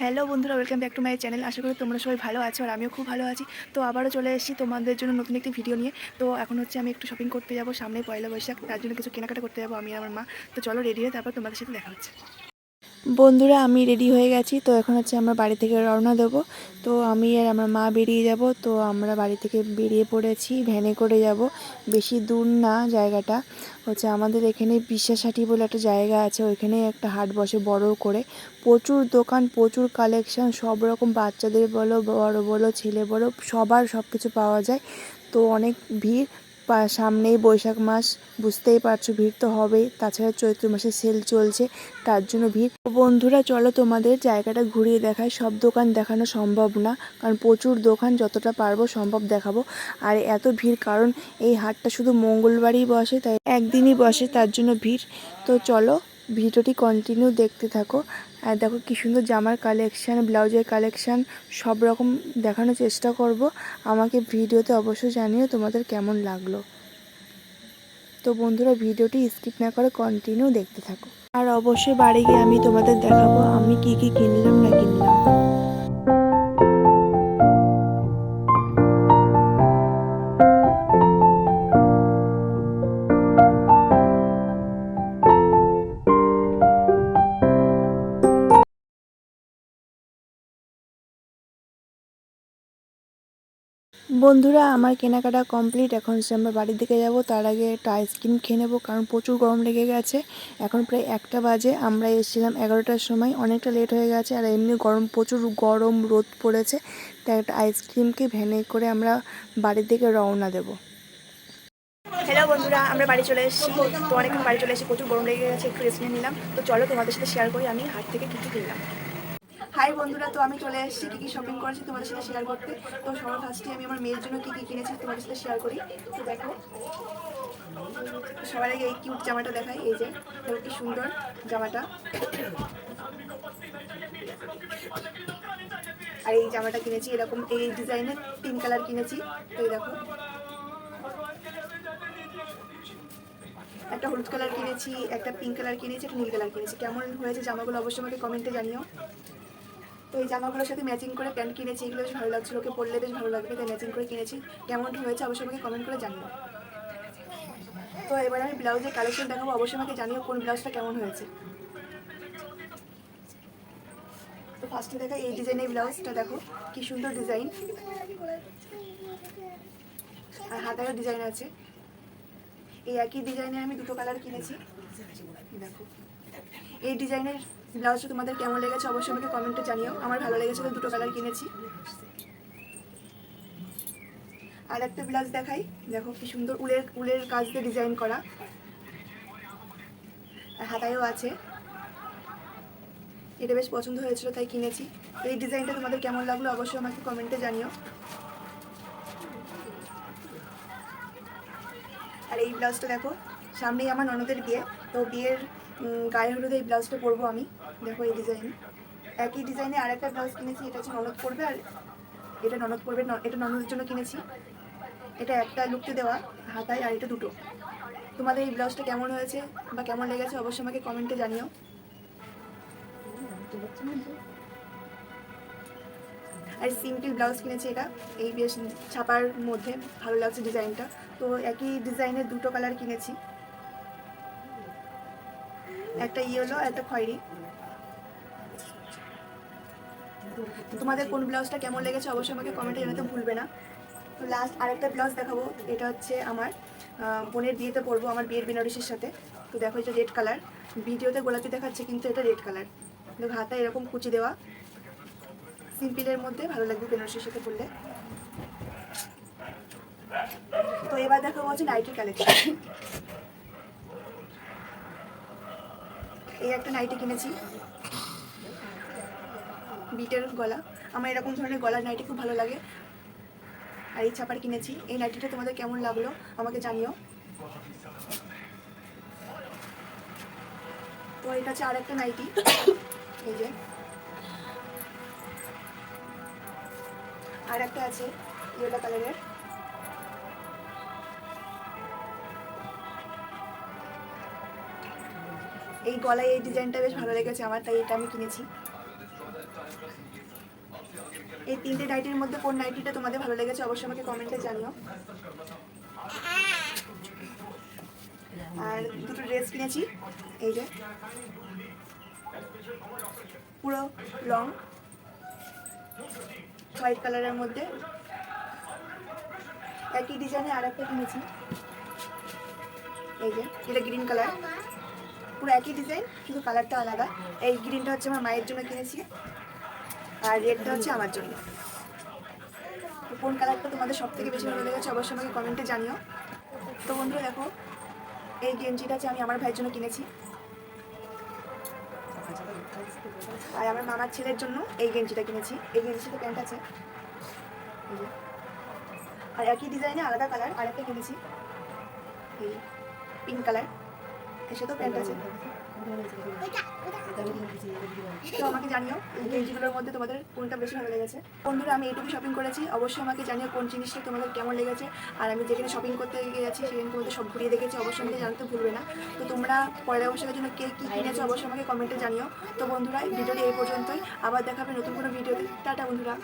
Hello বন্ধুরা welcome back to my channel আশা করি তোমরা সবাই ভালো আছো আর আমিও খুব ভালো আছি। তো আবারও চলে এসেছি তোমাদের জন্য নতুন একটি ভিডিও নিয়ে। তো এখন হচ্ছে আমি একটু শপিং করতে যাব। সামনে পয়লা বৈশাখ, তার জন্য কিছু কেনাকাটা করতে যাব আমি আমার মা। তো চলো রেডি হয়ে তারপর তোমাদের সাথে দেখা হচ্ছে। বন্ধুরা, আমি রেডি হয়ে গেছি। তো এখন হচ্ছে আমরা বাড়ি থেকে রওনা দেবো। তো আমি আর আমার মা বেরিয়ে যাব। তো আমরা বাড়ি থেকে বেরিয়ে পড়েছি, ভ্যানে করে যাব। বেশি দূর না জায়গাটা। হচ্ছে আমাদের এখানে বিশ্বাসাটি বলে একটা জায়গা আছে। ওইখানে একটা হাট বসে বড় করে। প্রচুর দোকান, প্রচুর কালেকশন সব রকম বাচ্চাদের বলো, বড় বলো, ছেলে বলো, সবার সব কিছু পাওয়া যায়। তো অনেক ভিড়। সামনেই বৈশাখ মাস, বুঝতেই পারছ ভিড় তো হবেই। তাছাড়া চৈত্র মাসে সেল চলছে, তার জন্য ভিড়। বন্ধুরা, চলো তোমাদের জায়গাটা ঘুরিয়ে দেখায় সব দোকান দেখানো সম্ভব না, কারণ প্রচুর দোকান, যতটা পারব সম্ভব দেখাবো। আর এত ভিড়, কারণ এই হাটটা শুধু মঙ্গলবারই বসে, তাই একদিনই বসে, তার জন্য ভিড়। তো চলো ভিডিওটি কন্টিনিউ দেখতে থাকো। আর দেখো কি সুন্দর জামার কালেকশান ব্লাউজের কালেকশান সব রকম দেখানোর চেষ্টা করব। আমাকে ভিডিওতে অবশ্যই জানিও তোমাদের কেমন লাগল। তো বন্ধুরা, ভিডিওটি স্কিপ না করে কন্টিনিউ দেখতে থাকো। আর অবশ্যই বাড়ি গিয়ে আমি তোমাদের দেখাবো আমি কি কি কিনলাম না কিনলাম। বন্ধুরা, আমার কেনাকাটা কমপ্লিট এখন হচ্ছে আমরা বাড়ির দিকে যাব, তার আগে একটা আইসক্রিম খেয়ে নেব, কারণ প্রচুর গরম লেগে গেছে। এখন প্রায় একটা বাজে, আমরা এসেছিলাম এগারোটার সময়, অনেকটা লেট হয়ে গেছে, আর এমনি গরম, প্রচুর গরম রোদ পড়েছে। তাই একটা আইসক্রিমকে ভ্যানে করে আমরা বাড়ির দিকে রওনা দেবো। হ্যালো বন্ধুরা, আমরা বাড়ি চলে এসেছি। তো অনেকক্ষণ বাড়ি চলে এসেছি, প্রচুর গরম লেগে গেছে, একটু রেস্ট নিয়ে নিলাম। তো চলো তোমাদের সাথে শেয়ার করি, আমি হাট থেকে কী কী কিনলাম। হাই বন্ধুরা, তো আমি চলে এসেছি কী কী শপিং করেছি তোমাদের সাথে শেয়ার করতে। তো সবার ফার্স্টে আমি আমার মেয়ের জন্য কী কী কিনেছি তোমাদের সাথে শেয়ার করি। তো দেখো, সবার আগে এই কিউট জামাটা দেখাই, এই যে কি সুন্দর জামাটা। আর এই জামাটা কিনেছি, এরকম এই ডিজাইনের তিন কালার কিনেছি। তো এই দেখো, একটা হলুদ কালার কিনেছি, একটা পিঙ্ক কালার কিনেছি, একটা নীল কালার কিনেছি। কেমন হয়েছে জামাগুলো অবশ্যই আমাকে কমেন্টে জানিও। তো এই জামাগুলোর সাথে ম্যাচিং করে প্যান্ট কিনেছি, এগুলো বেশ ভালো লাগছিল। ওকে পরলে বেশ ভালো লাগবে, তাই ম্যাচিং করে কিনেছি। কেমন হয়েছে অবশ্যই আমাকে কমেন্ট করে জানিও। তো এবার আমি ব্লাউজের কালেকশন দেখাবো, অবশ্যই আমাকে জানিও কোন ব্লাউজটা কেমন হয়েছে। তো ফার্স্টে দেখা এই ডিজাইনের ব্লাউজটা দেখো কি সুন্দর ডিজাইন আর হাতারও ডিজাইন আছে। এই একই ডিজাইনের আমি দুটো কালার কিনেছি। দেখো। এই ডিজাইনের ব্লাউজটা তোমাদের কেমন লেগেছে অবশ্যই আমাকে কমেন্টে জানিও। আমার ভালো লেগেছে তো দুটো কালার কিনেছি। আর একটা ব্লাউজ দেখাই। দেখো কি সুন্দর উলের উলের কাজ দিয়ে ডিজাইন করা। হাতায়ও আছে। এটা বেশ পছন্দ হয়েছিল, তাই কিনেছি। এই ডিজাইনটা তোমাদের কেমন লাগল অবশ্যই আমাকে কমেন্টে জানিও। আর এই ব্লাউজটা দেখো, সামনেই আমার ননদের বিয়ে। তো বিয়ের গায়ে হলুদে এই ব্লাউজটা পরবো আমি। দেখো এই ডিজাইন একই ডিজাইনে আরেকটা ব্লাউজ কিনেছি, এটা হচ্ছে ননদ পরবে আর এটা ননদ পরবে এটা ননদের জন্য কিনেছি। এটা একটা লুকতে দেওয়া, হাতায় আর এটা দুটো। তোমাদের এই ব্লাউজটা কেমন হয়েছে বা কেমন লেগেছে অবশ্যই আমাকে কমেন্টে জানিও। আর সিম্পল ব্লাউজ কিনেছি এটা, এই বেশ ছাপার মধ্যে ভালো লাগছে ডিজাইনটা তো একই ডিজাইনের দুটো কালার কিনেছি। একটা ইয়েলো একটা খয়েরি। তোমাদের কোন ব্লাউজটা কেমন লেগেছে অবশ্যই আমাকে কমেন্টে জানাতে ভুলবে না। তো লাস্ট আরেকটা ব্লাউজ দেখাবো, এটা হচ্ছে আমার বোনের বিয়েতে পরবো আমার বিয়ের বেনারসির সাথে। তো দেখো এটা রেড কালার ভিডিওতে গোলাপি দেখাচ্ছে, কিন্তু এটা রেড কালার দেখো হাতায় এরকম কুচি দেওয়া। সিম্পলের মধ্যে ভালো লাগবে বেনারসির সাথে পরলে। তো এবার দেখাবো হচ্ছে নাইটির কালেকশন এই একটা নাইটি কিনেছি। বিটের গলা। আমার এরকম ধরনের গলার নাইটি খুব ভালো লাগে। আর এই ছাপার কিনেছি। এই নাইটিটা তোমাদের কেমন লাগল আমাকে জানিও। তো এটা হচ্ছে আর একটা নাইটি। এই যে। আর একটা আছে ইয়েলো কালারের। এই গলায় এই ডিজাইনটা বেশ ভালো লেগেছে আমার, তাই এটা আমি কিনেছি। এই তিনটে নাইটির মধ্যে কোন নাইটিটা তোমাদের ভালো লেগেছে অবশ্যই আমাকে কমেন্টে জানিও। আর দুটো ড্রেস কিনেছি, এই যে। পুরো লং হোয়াইট কালারের মধ্যে। একই ডিজাইনে আর একটা কিনেছি। এই যে, এটা গ্রিন কালার পুরো একই ডিজাইন শুধু কালারটা আলাদা। এই গ্রিনটা হচ্ছে আমার মায়ের জন্য কিনেছি, আর রেডটা হচ্ছে আমার জন্য। কোন কালারটা তোমাদের সব থেকে বেশি ভালো লেগেছে অবশ্যই আমাকে কমেন্টে জানিও। তো বন্ধুরা, দেখো, এই গেঞ্জিটা আমি আমার ভাইয়ের জন্য কিনেছি। আর আমার মামার ছেলের জন্য এই গেঞ্জিটা কিনেছি। এই গেঞ্জিটা প্যান্ট আছে। আর একই ডিজাইনে আলাদা কালার আর একটা কিনেছি। এই পিঙ্ক কালার তো আমাকে জানিও গেঞ্জিগুলোর মধ্যে তোমাদের কোনটা বেশি ভালো লেগেছে? বন্ধুরা, আমি এইটুকু শপিং করেছি। অবশ্যই আমাকে জানিও কোন জিনিসটা তোমাদের কেমন লেগেছে। আর আমি যেখানে শপিং করতে গিয়েছি, সেখানে তোমাদের সব ঘুরিয়ে দেখেছি। অবশ্যই আমাকে জানতে ভুলবে না। তো তোমরা পয়লা বৈশাখের জন্য কে কী কিনেছো, অবশ্যই আমাকে কমেন্টে জানিও। তো বন্ধুরা ভিডিওটি এই পর্যন্তই। আবার দেখাবে নতুন কোনো ভিডিওতে। টাটা, বন্ধুরা।